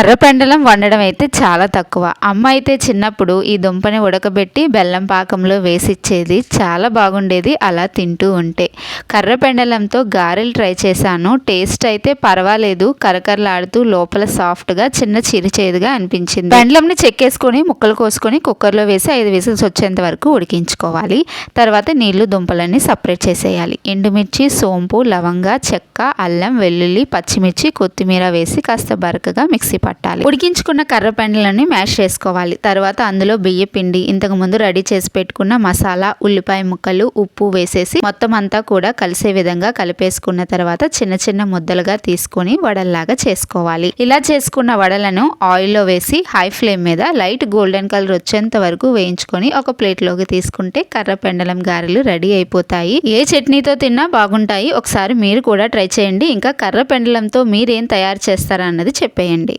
కర్ర పెండలం వండడం అయితే చాలా తక్కువ. అమ్మ అయితే చిన్నప్పుడు ఈ దుంపని ఉడకబెట్టి బెల్లం పాకంలో వేసిచ్చేది. చాలా బాగుండేది అలా తింటూ ఉంటే. కర్ర పెండలంతో గారెలు ట్రై చేశాను. టేస్ట్ అయితే పర్వాలేదు. కరకరలాడుతూ లోపల సాఫ్ట్గా చిన్న చిరుచేదుగా అనిపించింది. పెండలంని చెక్కేసుకొని ముక్కలు కోసుకొని కుక్కర్లో వేసి ఐదు విసిల్స్ వచ్చేంత వరకు ఉడికించుకోవాలి. తర్వాత నీళ్ళు దుంపలన్నీ సపరేట్ చేసేయాలి. ఎండుమిర్చి సోంపు లవంగ చెక్క అల్లం వెల్లుల్లి పచ్చిమిర్చి కొత్తిమీర వేసి కాస్త బరకగా మిక్సీ పట్టాలి. ఉడికించుకున్న కర్రపెండలని మ్యాష్ చేసుకోవాలి. తర్వాత అందులో బియ్య పిండి ఇంతకు ముందు రెడీ చేసి పెట్టుకున్న మసాలా ఉల్లిపాయ ముక్కలు ఉప్పు వేసేసి మొత్తం అంతా కూడా కలిసే విధంగా కలిపేసుకున్న తర్వాత చిన్న చిన్న ముద్దలుగా తీసుకొని వడల్లాగా చేసుకోవాలి. ఇలా చేసుకున్న వడలను ఆయిల్లో వేసి హై ఫ్లేమ్ మీద లైట్ గోల్డెన్ కలర్ వచ్చేంత వరకు వేయించుకొని ఒక ప్లేట్లోకి తీసుకుంటే కర్ర పెండలం గారెలు రెడీ అయిపోతాయి. ఏ చట్నీతో తిన్నా బాగుంటాయి. ఒకసారి మీరు కూడా ట్రై చేయండి. ఇంకా కర్ర పెండలంతో మీరేం తయారు చేస్తారా అన్నది చెప్పేయండి.